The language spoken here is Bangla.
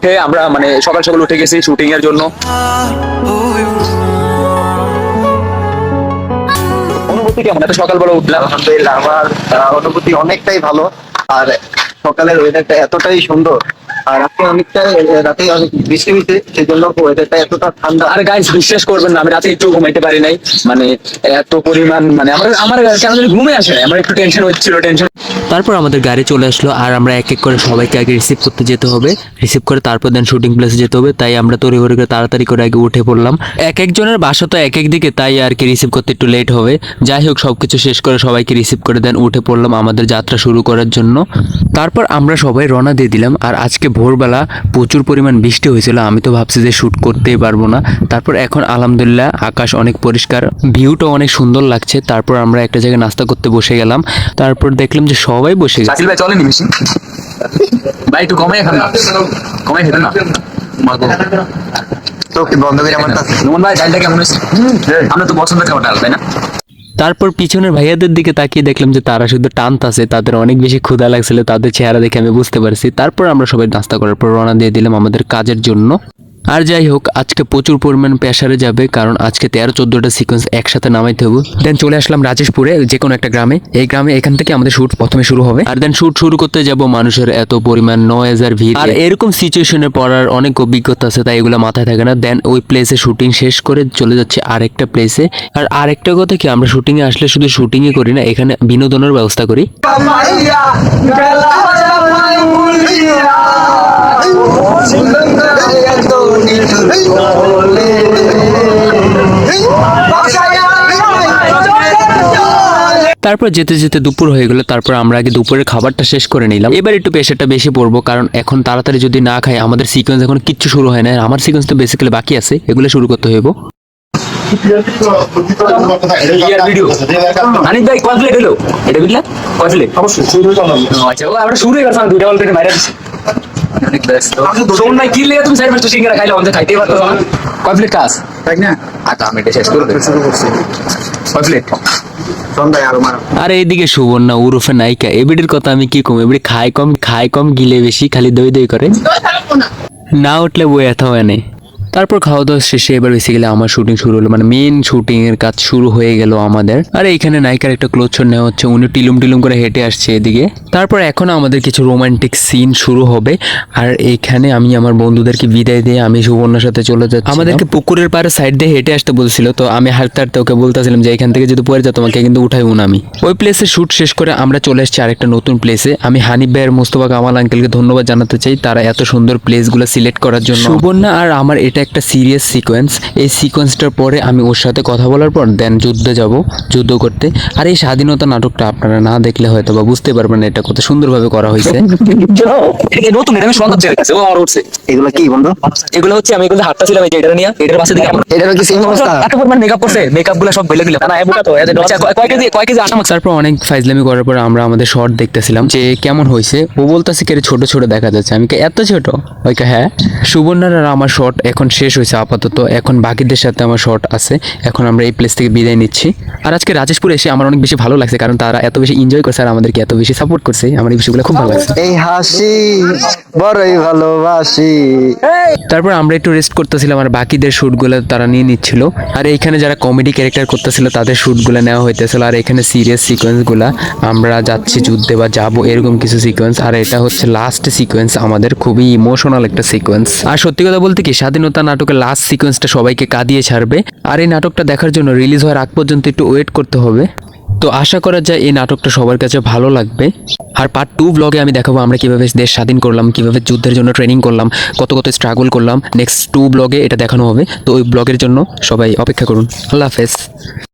উঠে আমরা মানে সকাল সকাল উঠে গেছি শুটিং এর জন্য। অনুভূতি কেমন? এত সকালবেলা উঠলাম। আলহামদুলিল্লাহ আমার অনুভূতি অনেকটাই ভালো। আর সকালের ওয়েদারটা এতটাই সুন্দর। আর রাতে অনেকটা রাতে অনেক বৃষ্টি হয়েছে সেই জন্য ওয়েদারটা এতটা ঠান্ডা। আর গাইস বিশ্বাস করবেন না আমি রাতে একটু ঘুমাইতে পারি নাই। মানে এত পরিমাণ মানে আমার আমার কেন ঘুমে আসে না আমার একটু টেনশন হচ্ছিল টেনশন তারপর আমাদের গাড়ি চলে আসলো আর আমরা এক এক করে সবাইকে আগে রিসিভ করতে যেতে হবে। রিসিভ করে তারপর দেন শুটিং প্লেসে যেতে হবে। তাই আমরা তড়িঘড়ি করে তাড়াতাড়ি করে আগে উঠে পড়লাম। এক একজনের বাসা তো এক এক দিকে, তাই আর কি রিসিভ করতে একটু লেট হবে। যাই হোক সব কিছু শেষ করে সবাইকে রিসিভ করে দেন উঠে পড়লাম আমাদের যাত্রা শুরু করার জন্য। তারপর আমরা সবাই রওনা দিয়ে দিলাম। আর আজকে ভোরবেলা প্রচুর পরিমাণ বৃষ্টি হয়েছিল। আমি তো ভাবছি যে শ্যুট করতেই পারব না। তারপর এখন আলহামদুলিল্লাহ আকাশ অনেক পরিষ্কার। ভিউটা অনেক সুন্দর লাগছে। তারপর আমরা একটা জায়গায় নাস্তা করতে বসে গেলাম। তারপর দেখলাম যে সবাই বসে গেছে। ভাই চলেনি বেশি ভাই একটু কমাই খান না। কমাই খেতে না। মাগো। তো কি বন্ধ করে আমার কাছে। নোমান ভাই ডালটা কেমন হয়েছে? আমরা তো পছন্দ খাবার ডাল তাই না? তারপর পিছনের ভাইয়াদের দিকে তাকিয়ে দেখলাম যে তারা শুধু টানতাছে তাদের অনেক বেশি ক্ষুধা লাগছিল তাদের চেহারা দেখে আমি বুঝতে পারছি। তারপর আমরা সবাই নাস্তা করার পর রওনা দিয়ে দিলাম আমাদের কাজের জন্য। আর যাই হোক, আজকে প্রচুর পরিমাণ প্রেশারে যাবে, কারণ আজকে তেরো, চোদ্দোটা সিকোয়েন্স একসাথে নামাইতে হবে। দেন চলে আসলাম রাজেশপুরে, যে কোনো একটা গ্রামে। এই গ্রামে এখান থেকে আমাদের শুট প্রথমে শুরু হবে। আর দেন শুট শুরু করতে যাব মানুষের এত পরিমাণ নয় হাজার ভিড়। আর এরকম সিচুয়েশনে পড়ার অনেক অভিজ্ঞতা আছে, তাই এগুলো মাথায় থাকে না। দেন ওই প্লেসে শুটিং শেষ করে চলে যাচ্ছে আরেকটা প্লেসে আর আরেকটা কথা কি, আমরা শুটিং এ আসলে শুধু শুটিং এ করি না, এখানে বিনোদনের ব্যবস্থা করি। তারপর যেতে যেতে দুপুর হয়ে গেল তারপর আমরা আগে দুপুরের খাবারটা শেষ করে নিলাম। এবার একটু প্রেশারটা বেশি পড়ব কারণ এখন তাড়াতাড়ি যদি না খাই আমাদের সিকোয়েন্স এখন কিচ্ছু শুরু হয় না। আমার সিকোয়েন্স তো বেসিক্যালি বাকি আছে এগুলো শুরু করতে হইব। ইয়ার ভাই কয় প্লেট হলো। এটা বুঝলা? কয় প্লেট অবশ্যই আচ্ছা ও আমরা শুরু করছিলাম দুইটা অলরেডি বাইরে দিছি। অনেক ব্যস্ত। শোন ভাই কি লেগে তুমি সাইড পাশে সিঙ্গারা খাইলে? আমাদের খাইতেই পারতো কয় প্লেট কাজ তাই না। আচ্ছা আমি এটা শেষ করে দেব। শুরু করছি। কয় প্লেট আরও এদিকে আর এইদিকে সুবর্ণা উরুফে নায়িকা এবিডির কথা আমি কি কম? এবিডি খায় কম খায় কম গিলে বেশি খালি দই দই করে। না। উঠলে বই এত হয় নাই তারপর খাওয়া দাওয়া শেষে এবার বেসিক্যালি আমার শুটিং শুরু হলো। মানে মেন শুটিং এর কাজ শুরু হয়ে গেল আমাদের। আর এইখানে নায়িকার একটা ক্লোজ শট নেওয়া হচ্ছে উনি টিলুম টিলুম করে হেঁটে আসছে এদিকে। তারপর এখন আমাদের কিছু রোমান্টিক সিন শুরু হবে। আর এইখানে আমি আমার বন্ধুদেরকে বিদায় দিয়ে আমি সুবর্ণার সাথে চলে যাচ্ছি আমাদেরকে পুকুরের পাড়ে সাইড দিয়ে হেঁটে আসতে বলছিল তো আমি হাঁটতে হাঁটতে ওকে বলতেছিলাম যে এখান থেকে যদি পড়ে যা তোমাকে কিন্তু উঠাইবো না আমি। ওই প্লেসে শুট শেষ করে আমরা চলে এসেছি আরেকটা নতুন প্লেসে আমি হানিফ ভাইয়ের মোস্তফা কামাল আঙ্কেলকে ধন্যবাদ জানাতে চাই তারা এত সুন্দর প্লেসগুলো সিলেক্ট করার জন্য। সুবর্ণা আর আমার এটা একটা সিরিয়াস সিকোয়েন্স এই সিকোয়েন্সটার পরে আমি ওর সাথে কথা বলার পর দেন যুদ্ধে যাব যুদ্ধ করতে। আর এই স্বাধীনতা নাটকটা আপনারা না দেখলে হয়তো বা বুঝতে পারবেন না এটা কত সুন্দরভাবে করা হয়েছে। নতুন এটা আমি ও আমার উঠছে। এগুলো কি বন্ধু? এগুলো হচ্ছে আমি এগুলো হাঁটতেছিলাম এই যে এটা নিয়ে। এটার পাশে দিকে এটারও কি সেম অবস্থা? এত পরিমাণ মেকআপ করছে। মেকআপগুলো সব বেলে দিলে না এবুটা তো আচ্ছা কয়- কেজি কয় কেজি আসাম তারপর অনেক ফাইজলামি করার পর আমরা আমাদের শর্ট দেখতেছিলাম যে কেমন হয়েছে। ও বলতেছে কে ছোট ছোট দেখা যাচ্ছে। আমি কে এত ছোট? ওইকে হ্যাঁ। সুবর্ণার আর আমার শর্ট এখন শেষ হয়েছে আপাতত। এখন বাকিদের সাথে আমার শর্ট আছে। এখন আমরা এই প্লেস থেকে বিদায় নিচ্ছি। আর আজকে রাজেশপুরে এসে আমার অনেক বেশি ভালো লাগছে কারণ তারা এত বেশি এনজয় করছে আর আমাদেরকে এত বেশি সাপোর্ট করছে। আমার এই বিষয়গুলো খুব ভালো লাগছে। এই হাসি বড়ই ভালোবাসি। তারপর আমরা একটু রেস্ট করতেছিলাম আর বাকিদের শ্যুটগুলো তারা নিয়ে নিচ্ছিল। আর এইখানে যারা কমেডি ক্যারেক্টার করতেছিল তাদের শ্যুটগুলো নেওয়া হইতেছিল। আর এখানে সিরিয়াস সিকোয়েন্সগুলো আমরা যাচ্ছি যুদ্ধে বা যাব এরকম কিছু সিকোয়েন্স আর এটা হচ্ছে লাস্ট সিকোয়েন্স আমাদের খুবই ইমোশনাল একটা সিকোয়েন্স আর সত্যি কথা বলতে কি স্বাধীনতা নাটকের লাস্ট সিকোয়েন্সটা সবাইকে কাঁদিয়ে ছাড়বে। আর এই নাটকটা দেখার জন্য রিলিজ হওয়ার আগ পর্যন্ত একটু ওয়েট করতে হবে। তো আশা করা যায় এই নাটকটা সবার কাছে ভালো লাগবে। আর পার্ট টু ব্লগে আমি দেখাবো আমরা কীভাবে দেশ স্বাধীন করলাম, কীভাবে যুদ্ধের জন্য ট্রেনিং করলাম, কত কত স্ট্রাগল করলাম। নেক্সট টু ব্লগে এটা দেখানো হবে। তো ওই ব্লগের জন্য সবাই অপেক্ষা করুন। আল্লাহ হাফেজ।